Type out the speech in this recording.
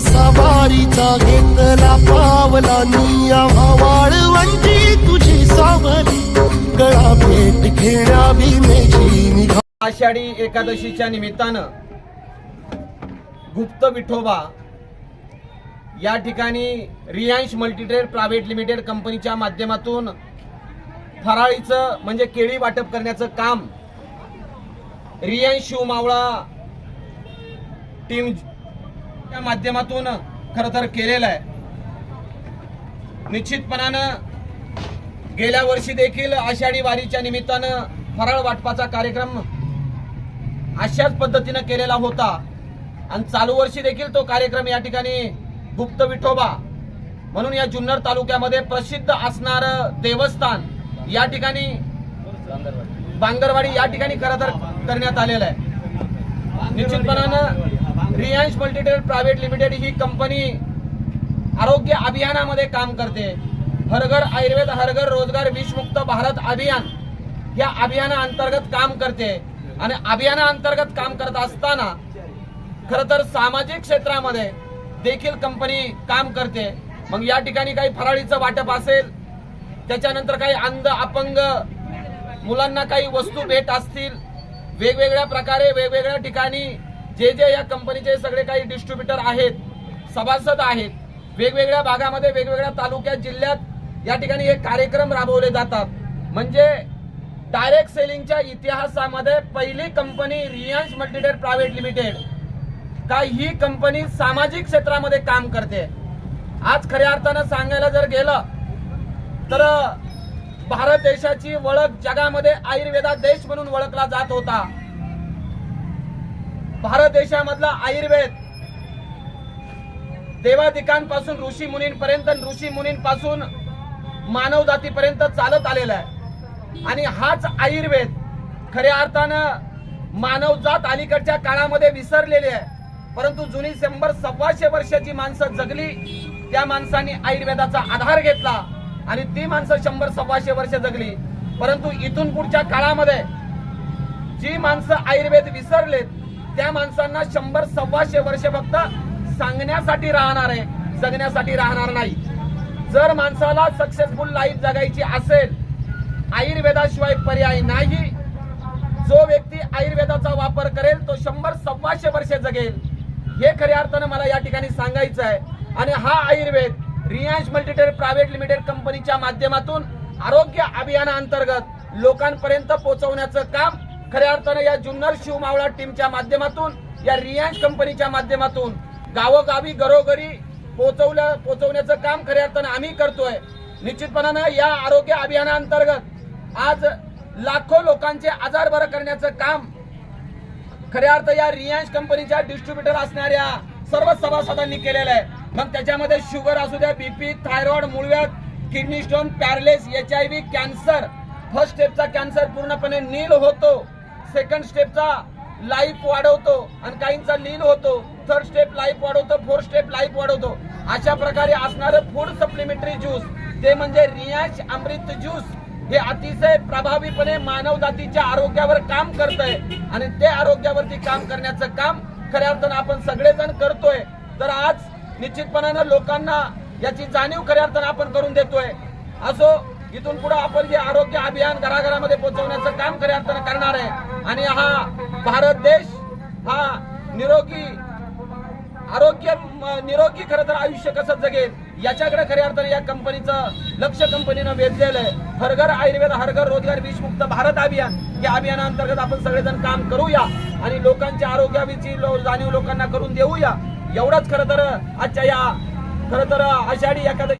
सवारीचा घेतला पावला निया वाळवंटी तुझी सावली. गळा भेट घेण्या भीमेची निघा. आषाढी एकादशीच्या निमित्तानं गुप्त विठोबा या ठिकाणी रियांश मल्टीट्रेड प्रायव्हेट लिमिटेड कंपनीच्या माध्यमातून फराळीचं म्हणजे केळी वाटप करण्याचं काम रियांश शिवमावळा टीम त्या माध्यमातून खरं तर केलेलं आहे. निश्चितपणानं गेल्या वर्षी देखील आषाढी वारीच्या निमित्तानं फराळ वाटपाचा कार्यक्रम अशाच पद्धतीनं केलेला होता. आणि चालू वर्षी देखील तो कार्यक्रम या ठिकाणी गुप्त विठोबा म्हणून या जुन्नर तालुक्यामध्ये प्रसिद्ध असणार देवस्थान या ठिकाणी बांगरवाडी या ठिकाणी खरं तर करण्यात आलेलं आहे. निश्चितपणानं रियांश मल्टीटेल प्रायव्हेट लिमिटेड ही कंपनी आरोग्य अभियानामध्ये काम करते. हरघर आयुर्वेद हरघर रोजगार विषमुक्त भारत अभियान या अभियानाअंतर्गत काम करते. आणि अभियानाअंतर्गत काम करत असताना खर तर सामाजिक क्षेत्रामध्ये देखील कंपनी काम करते. मग या ठिकाणी काही फराळीचं वाटप असेल त्याच्यानंतर काही अंध अपंग मुलांना काही वस्तू भेट असतील वेगवेगळ्या प्रकारे वेगवेगळ्या ठिकाणी जे जे या कंपनीचे सगळे काही डिस्ट्रीब्युटर आहेत सभासद आहेत वेगवेगळ्या भागामध्ये वेगवेगळ्या तालुक्यात जिल्ह्यात या ठिकाणी हे कार्यक्रम राबवले जातात. म्हणजे डायरेक्ट सेलिंगच्या इतिहासामध्ये पहिली कंपनी रियांश मल्टीटेड प्रायव्हेट लिमिटेड का ही कंपनी सामाजिक क्षेत्रामध्ये काम करते. आज खऱ्या अर्थानं सांगायला जर गेलं तर भारत देशाची ओळख जगामध्ये आयुर्वेदा देश म्हणून ओळखला जात होता. भारत देशामधला आयुर्वेद. देवादिकांपासून ऋषी मुनींपर्यंत ऋषी मुनींपासून मानव जातीपर्यंत चालत आलेला आहे. आणि हाच आयुर्वेद खऱ्या अर्थानं मानव जात अलीकडच्या काळामध्ये विसरलेली आहे. परंतु जुनी शंभर सव्वाशे वर्षाची माणसं जगली त्या माणसांनी आयुर्वेदाचा आधार घेतला आणि ती माणसं शंभर सव्वाशे वर्ष जगली. परंतु इथून पुढच्या काळामध्ये जी माणसं आयुर्वेद विसरलेत त्या माणसांना शंभर सव्वाशे वर्ष फक्त सांगण्यासाठी राहणार आहे जगण्यासाठी राहणार नाही. जर माणसाला सक्सेसफुल लाईफ जगायची असेल आयुर्वेदाशिवाय पर्याय नाही. जो व्यक्ती आयुर्वेदाचा वापर करेल तो शंभर सव्वाशे वर्षे जगेल. हे खऱ्या अर्थानं मला या ठिकाणी सांगायचं आहे. आणि हा आयुर्वेद रियांश मल्टीटेड प्रायव्हेट लिमिटेड कंपनीच्या माध्यमातून आरोग्य अभियानाअंतर्गत लोकांपर्यंत पोहोचवण्याचं काम खऱ्या अर्थानं या जुन्नर शिवमावळा टीमच्या माध्यमातून या रियांश कंपनीच्या माध्यमातून गावोगावी घरोघरी पोहोचवलं पोहोचवण्याचं काम खऱ्या अर्थानं आम्ही करतोय. निश्चितपणानं या आरोग्य अभियानाअंतर्गत आज लाखो लोकांचे आजार बरं करण्याचं काम खऱ्या अर्थ या रियांश कंपनीच्या डिस्ट्रीब्युटर असणाऱ्या सर्व सभासदांनी केलेलं आहे. मग त्याच्यामध्ये शुगर असू द्या BP thyroid मुळव्यात kidney stone paralysis H I V cancer first स्टेपचा cancer पूर्णपणे नील होतो. सेकंड स्टेपचा लाईफ वाढवतो आणि काहींचा लीन होतो. थर्ड स्टेप लाईफ वाढवतो फोर्थ स्टेप लाईफ वाढवतो. अशा प्रकारे असणारं फूड सप्लिमेंटरी ज्यूस ते म्हणजे रियाश अमृत ज्यूस हे अतिशय प्रभावीपणे मानव जातीच्या आरोग्यावर काम करत आहे आणि ते आरोग्यावरती काम करण्याचं काम खऱ्या अर्थानं आपण सगळेजण करतोय. तर आज निश्चितपणानं लोकांना याची जाणीव खऱ्या अर्थानं आपण करून देतोय. असो इथून पुढे आपण जे आरोग्य अभियान घराघरामध्ये पोहोचवण्याचं काम खऱ्या अर्थानं करणार आहे आणि हा भारत देश हा निरोगी आरोग्य निरोगी खरं तर आयुष्य कसं जगेल याच्याकडे खऱ्या अर्थाने या कंपनीचं लक्ष कंपनीनं वेधलेलं आहे. हरघर आयुर्वेद हरघर रोजगार विषमुक्त भारत अभियान या अभियानाअंतर्गत आपण सगळेजण काम करूया आणि लोकांच्या आरोग्याविषयी जाणीव लोकांना करून देऊया. एवढंच खरं तर आजच्या या खरं तर आषाढी एखाद्या